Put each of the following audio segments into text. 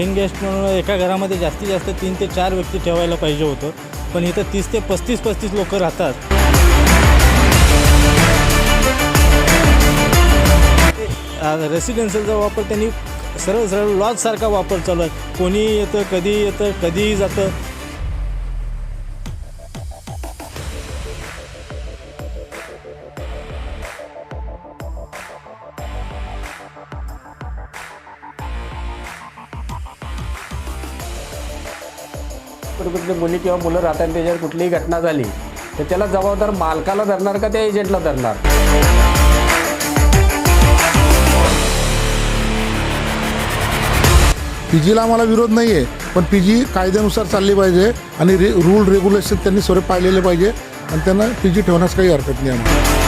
Pen guest म्हणून एका घरामध्ये जास्तीत जास्त तीन ते चार व्यक्ती ठेवायला पाहिजे होतं. पण इथं तीस ते पस्तीस पस्तीस लोक राहतात. रेसिडेन्शियलचा वापर त्यांनी सरळ सरळ लॉजसारखा वापर चालू आहे. कोणी येतं कधी येतं कधीही जातं. कुठे मुली किंवा मुलं राहतात आणि त्याच्यावर कुठलीही घटना झाली तर त्याला जबाबदार मालकाला धरणार का त्या एजंटला धरणार? पी जीला आम्हाला विरोध नाही आहे पण पी जी कायद्यानुसार चालली पाहिजे आणि रे रूल रेग्युलेशन त्यांनी सर्व पाळलेले पाहिजे आणि त्यांना पी जी ठेवण्यास काही हरकत नाही आम्हाला.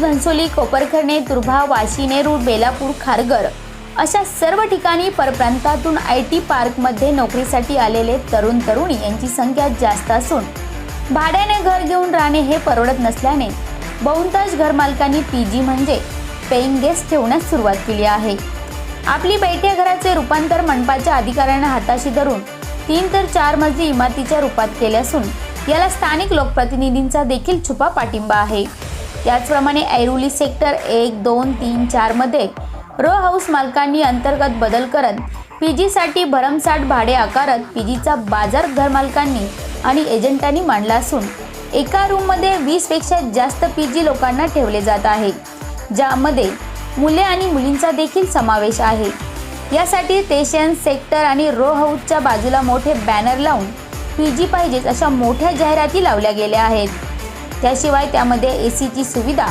घनसोली कोपरखर्णे दुर्भा वाशी नेरूळ बेलापूर खारघर अशा सर्व ठिकाणी परप्रांतातून आय टी पार्कमध्ये नोकरीसाठी आलेले तरुण तरुणी यांची संख्या जास्त असून भाड्याने घर घेऊन राहणे हे परवडत नसल्याने बहुतांश घरमालकांनी पी जी म्हणजे पेईंग गेस्ट ठेवण्यास सुरुवात केली आहे. आपली बैठ्या घराचे रूपांतर मंडपाच्या अधिकाऱ्यांना हाताशी धरून तीन तर चार मजली इमारतीच्या रूपात केले असून याला स्थानिक लोकप्रतिनिधींचा देखील छुपा पाठिंबा आहे. त्याचप्रमाणे ऐरोली सेक्टर एक दोन तीन चारमध्ये रो हाऊस मालकांनी अंतर्गत बदल करत पी जीसाठी भरमसाठ भाडे आकारत पी जीचा बाजार घरमालकांनी आणि एजंटांनी मांडला असून एका रूममध्ये वीसपेक्षा जास्त पी जी लोकांना ठेवले जात आहे ज्यामध्ये मुले आणि मुलींचा देखील समावेश आहे. यासाठी स्टेशन सेक्टर आणि रो हाऊसच्या बाजूला मोठे बॅनर लावून पी जी पाहिजेच अशा मोठ्या जाहिराती लावल्या गेल्या आहेत. त्याशिवाय त्यामध्ये ए सीची सुविधा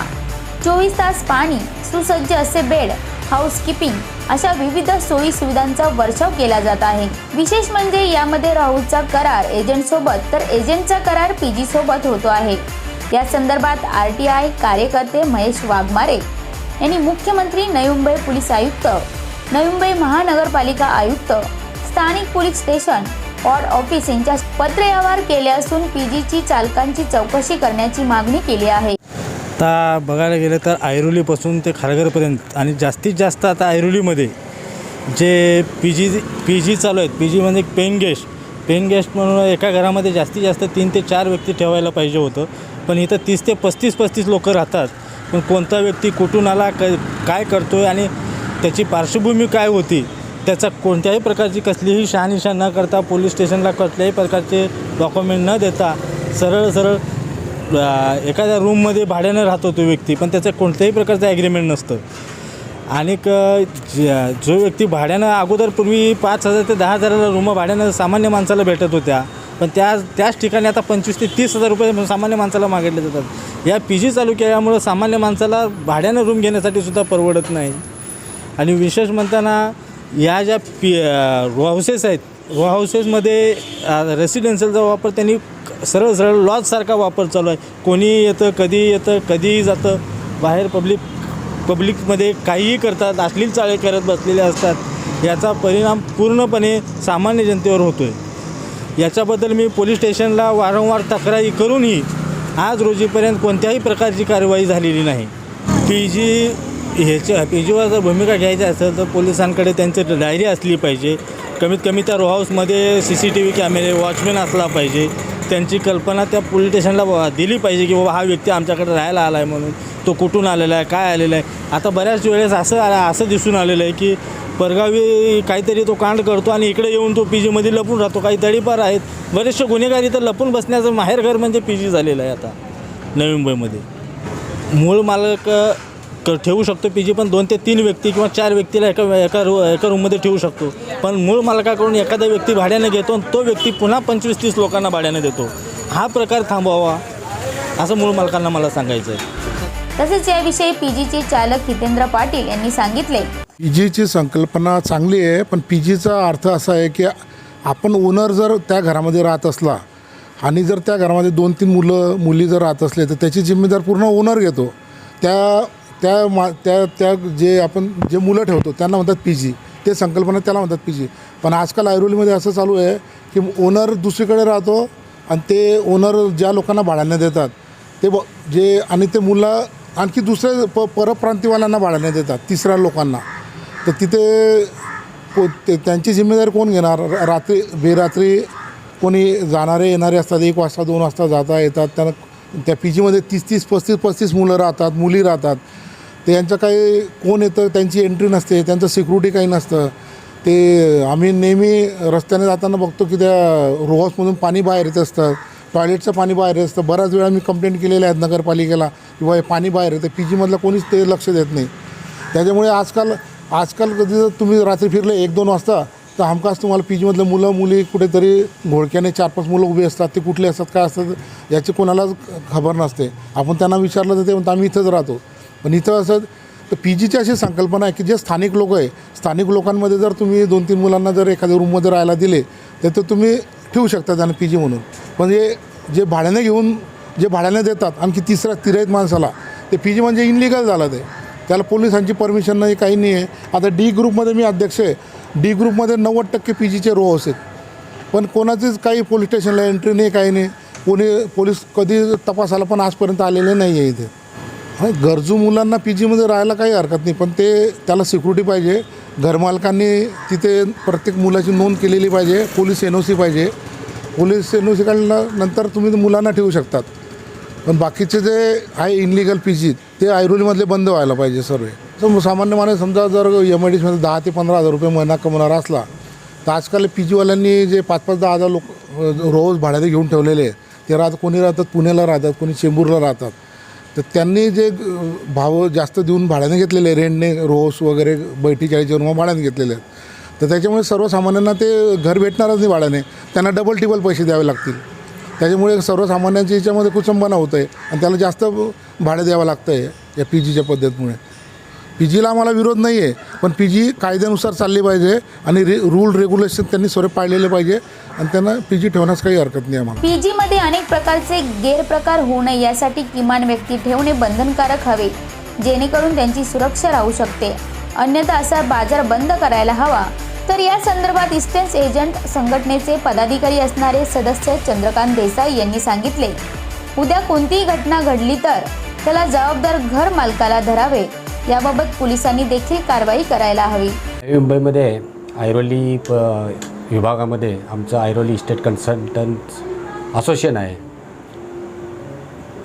चोवीस तास पाणी सुसज्ज असे बेड हाऊसकीपिंग अशा विविध सोयी सुविधांचा वर्षाव केला जात आहे. विशेष म्हणजे यामध्ये राहुलचा करार एजंटसोबत तर एजंटचा करार पी जी सोबत होतो आहे. या संदर्भात आर टी आय कार्यकर्ते महेश वाघमारे यांनी मुख्यमंत्री नवी मुंबई पोलीस आयुक्त नवी मुंबई महानगरपालिका आयुक्त स्थानिक पोलीस स्टेशन वॉर्ड ऑफिस यांच्या पत्रव्यवहार केले असून पी जीची चालकांची चौकशी करण्याची मागणी केली आहे. आता बघायला गेलं तर ऐरोलीपासून ते खारघरपर्यंत आणि जास्तीत जास्त आता ऐरोलीमध्ये J P G P G चालू आहेत पी जी म्हणजे पेन गेस्ट. पेन गेस्ट म्हणून एका घरामध्ये जास्तीत जास्त तीन ते चार व्यक्ती ठेवायला पाहिजे होतं. पण इथं तीस ते पस्तीस पस्तीस लोक राहतात. पण कोणता व्यक्ती कुठून आला क काय करतो आहे आणि त्याची पार्श्वभूमी काय होती? त्याचा कोणत्याही प्रकारची कसलीही शहानिशा न करता पोलीस स्टेशनला कसल्याही प्रकारचे डॉक्युमेंट न देता सरळ सरळ एखाद्या रूममध्ये भाड्यानं राहतो तो व्यक्ती पण त्याचं कोणत्याही प्रकारचं ॲग्रीमेंट नसतं. आणि जो व्यक्ती भाड्यानं अगोदर पूर्वी पाच हजार ते दहा हजाराला रूम भाड्यानं सामान्य माणसाला भेटत होत्या पण त्या त्याच ठिकाणी आता पंचवीस ते तीस हजार रुपये सामान्य माणसाला मागितले जातात. या पी जी चालू केल्यामुळं सामान्य माणसाला भाड्यानं रूम घेण्यासाठी सुद्धा परवडत नाही. आणि विशेष म्हणताना या ज्या पी रो हाऊसेस आहेत रो हाऊसेसमध्ये रेसिडेन्शियलचा वापर त्यांनी सरळ सरळ लॉजसारखा वापर चालू आहे. कोणी येतं कधी येतं कधीही जातं बाहेर पब्लिक पब्लिकमध्ये काहीही करतात अश्लील चाळे करत बसलेले असतात याचा परिणाम पूर्णपणे सामान्य जनतेवर होतो आहे याच्याबद्दल मी पोलीस स्टेशनला वारंवार तक्रारी करूनही आज रोजीपर्यंत कोणत्याही प्रकारची कारवाई झालेली नाही. पी जी ह्याच्या पी जीवर जर भूमिका घ्यायची असेल तर पोलिसांकडे त्यांची डायरी असली पाहिजे. कमीत कमी त्या रो हाऊसमध्ये सी सी टी व्ही कॅमेरे वॉचमॅन असला पाहिजे. त्यांची कल्पना त्या पोलीस स्टेशनला दिली पाहिजे की बाबा हा व्यक्ती आमच्याकडे राहायला आला आहे म्हणून. तो कुठून आलेला आहे काय आलेला आहे? आता बऱ्याच वेळेस असं आला असं दिसून आलेलं आहे की परगावी काहीतरी तो कांड करतो आणि इकडे येऊन तो पी जीमध्ये लपून राहतो. काही तडीपार आहेत. बरेचसे गुन्हेगारी तर लपून बसण्याचं माहेरघर म्हणजे पी जी झालेलं आहे आता नवी मुंबईमध्ये. मूळ मालक क ठेवू शकतो. पी जी पण दोन ते तीन व्यक्ती किंवा चार व्यक्तीला एका एका रू एका रूममध्ये ठेवू शकतो. पण मूळ मालकाकडून एखादा व्यक्ती भाड्याने घेतो आणि तो व्यक्ती पुन्हा पंचवीस तीस लोकांना भाड्याने देतो. हा प्रकार थांबवावा असं मूळ मालकांना मला सांगायचं आहे तसेच याविषयी पी जीचे चालक हितेंद्र पाटील यांनी सांगितले. पी जीची संकल्पना चांगली आहे पण पी जीचा अर्थ असा आहे की आपण ओनर जर त्या घरामध्ये राहत असला आणि जर त्या घरामध्ये दोन तीन मुलं मुली जर राहत असले तर त्याची जिम्मेदार पूर्ण ओनर घेतो. त्या त्या मा त्या त्या जे आपण जे मुलं ठेवतो त्यांना म्हणतात पी जी ते संकल्पना त्याला म्हणतात पी जी पण आजकाल ऐरोलीमध्ये असं चालू आहे की ओनर दुसरीकडे राहतो आणि ते ओनर ज्या लोकांना भाड्याने देतात ते ब जे आणि ते मुलं आणखी दुसऱ्या प परप्रांतीवाल्यांना भाड्याने देतात तिसऱ्या लोकांना. तर तिथे को ते त्यांची जिम्मेदारी कोण घेणार? रात्री बेरात्री कोणी जाणारे येणारे असतात एक वाजता दोन वाजता जाता येतात त्यांना त्या पी जीमध्ये तीस तीस पस्तीस पस्तीस मुलं राहतात मुली राहतात. ते यांचं काही कोण येतं त्यांची एंट्री नसते त्यांचं सिक्युरिटी काही नसतं. ते आम्ही नेहमी रस्त्याने जाताना बघतो की त्या रोहाऊसमधून पाणी बाहेर येत असतं. टॉयलेटचं पाणी बाहेर येत असतं. बऱ्याच वेळा मी कंप्लेंट केलेल्या आहेत नगरपालिकेला किंवा हे पाणी बाहेर येतं. पी जीमधलं कोणीच ते लक्ष देत नाही. त्याच्यामुळे आजकाल आजकाल कधी जर तुम्ही रात्री फिरले एक दोन वाजता तर हमखास तुम्हाला पी जीमधलं मुलं मुली कुठेतरी घोळक्याने चार पाच मुलं उभी असतात. ते कुठले असतात काय असतात याची कोणालाच खबर नसते. आपण त्यांना विचारलं तर ते म्हणतात आम्ही इथंच राहतो. पण इथं असं तर पी जीची अशी संकल्पना आहे की जे स्थानिक लोक आहे स्थानिक लोकांमध्ये जर तुम्ही दोन तीन मुलांना जर एखाद्या रूममध्ये राहायला दिले तर ते तुम्ही ठेवू शकता त्यांना पी जी म्हणून. पण हे जे भाड्याने घेऊन जे भाड्याने देतात आणखी तिसऱ्या तिरायत माणसाला ते पी जी म्हणजे इनलिगल झालं ते. त्याला पोलिसांची परमिशन नाही काही नाही आहे. आता डी ग्रुपमध्ये मी अध्यक्ष आहे. डी ग्रुपमध्ये नव्वद टक्के पी जीचे रो असेल आहेत. पण कोणाचीच काही पोलीस स्टेशनला एंट्री नाही काही नाही. कोणी पोलीस कधी तपासाला पण आजपर्यंत आलेले नाही आहे इथे. आणि गरजू मुलांना पी जीमध्ये राहायला काही हरकत नाही पण ते त्याला सिक्युरिटी पाहिजे. घरमालकांनी तिथे प्रत्येक मुलाची नोंद केलेली पाहिजे पोलीस एन ओ सी पाहिजे. पोलीस एन ओ सी काढल्यानंतर तुम्ही मुलांना ठेवू शकतात. पण बाकीचे जे आहे इनलिगल पी जी ते ऐरोलीमधले बंद व्हायला पाहिजे सर्व. सामान्य माणूस समजा जर एम आय डीमध्ये दहा ते पंधरा हजार रुपये महिना कमवणारा असला तर आजकाल पी जीवाल्यांनी जे पाच पाच दहा हजार लोक रोज भाड्याने घेऊन ठेवलेले आहेत ते राहत कोणी राहतात पुण्याला राहतात कोणी चेंबूरला राहतात. तर त्यांनी जे भाव जास्त देऊन भाड्याने घेतलेले रेंटने रोस वगैरे बैठी चाळीचे रूम भाड्याने घेतलेले आहेत. तर त्याच्यामुळे सर्वसामान्यांना ते घर भेटणारच नाही भाड्याने. त्यांना डबल टिबल पैसे द्यावे लागतील. त्याच्यामुळे सर्वसामान्यांच्या याच्यामध्ये कुचंबना होतं आहे आणि त्याला जास्त भाडं द्यावं लागतं आहे या पी जीच्या पद्धतीमुळे. पी जीला आम्हाला विरोध नाही आहे पण पी जी कायद्यानुसार चालली पाहिजे आणि रे रूल रेग्युलेशन त्यांनी स्वरूप पाळलेले पाहिजे आणि त्यांना पी जी ठेवण्यास काही हरकत नाही आम्हाला. पीजी मध्ये अनेक प्रकारचे गैरप्रकार होऊ नये यासाठी किमान व्यक्ती ठेवणे बंधनकारक हवे जेणेकरून त्यांची सुरक्षा राहू शकते. अन्यथा असा बाजार बंद करायला हवा. तर या संदर्भात इस्टेन्स एजंट संघटनेचे पदाधिकारी असणारे सदस्य चंद्रकांत देसाई यांनी सांगितले उद्या कोणतीही घटना घडली तर त्याला जबाबदार घर मालकाला धरावे. याबाबत पोलिसांनी देखील कारवाई करायला हवी. नवी मुंबईमध्ये ऐरोली प विभागामध्ये आमचं ऐरोली इस्टेट कन्सल्टंट असोसिएशन आहे.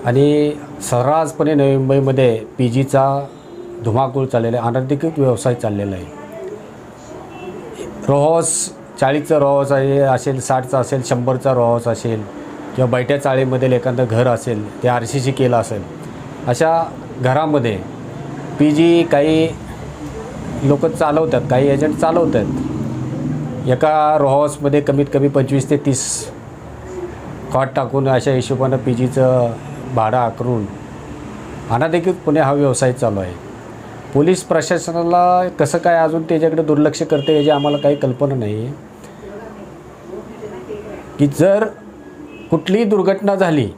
आणि सर्रासपणे नवी मुंबईमध्ये पी जीचा धुमाकूळ चाललेला आहे अनधिकृत व्यवसाय चाललेला आहे. रोहस चाळीसचा रोहस आहे असेल साठचा असेल शंभरचा रोहस असेल किंवा बैठ्या चाळीमधील एखादं घर असेल ते आर सी सी केलं असेल अशा घरामध्ये पी जी काही लोक चालवतात काही एजंट चालवतात. एका रोहाऊसमध्ये कमीत कमी पंचवीस ते तीस कॉट टाकून अशा हिशोबानं पी जीचं भाडं आकरून अनाधिकृतपणे हा व्यवसाय चालू आहे. पोलीस प्रशासनाला कसं काय अजून त्याच्याकडे दुर्लक्ष करते याची आम्हाला काही कल्पना नाही. आहे की जर कुठलीही दुर्घटना झाली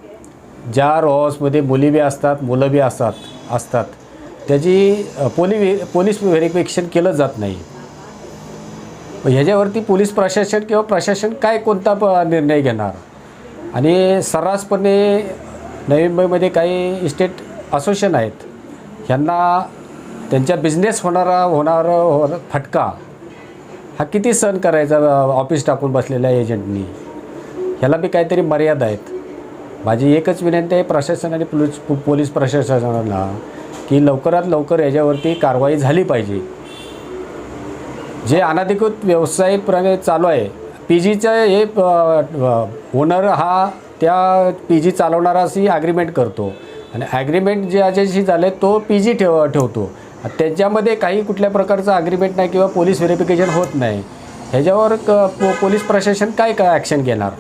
ज्या रोहाऊसमध्ये मुली बी असतात मुलं बी असतात असतात त्याची पोली पोली पोलीस व्हेरिफिकेशन केलं जात नाही. ह्याच्यावरती पोलीस प्रशासन किंवा प्रशासन काय कोणता प निर्णय घेणार? आणि सर्रासपणे नवी मुंबईमध्ये काही इस्टेट असोसिएशन आहेत ह्यांना त्यांच्या बिझनेस होणारा होणारा हो, फटका हा किती सहन करायचा ऑफिस टाकून बसलेल्या एजंटनी? ह्याला बी काहीतरी मर्यादा आहेत. माझी एकच विनंती आहे प्रशासन आणि पोलीस पोलीस प्रशासनाला की लवकरात लवकर याच्यावरती कारवाई झाली पाहिजे. जे अनधिकृत व्यवसायप्रणे चालू आहे पी जीचं हे ओनर हा त्या पी जी चालवणाराशी ॲग्रीमेंट करतो. आणि ॲग्रीमेंट जे ज्याच्याशी झालं तो पी जी ठेव ठेवतो. त्याच्यामध्ये काही कुठल्या प्रकारचं ॲग्रीमेंट नाही किंवा पोलीस व्हेरिफिकेशन होत नाही. ह्याच्यावर क पो पोलीस प्रशासन काय काय ॲक्शन घेणार?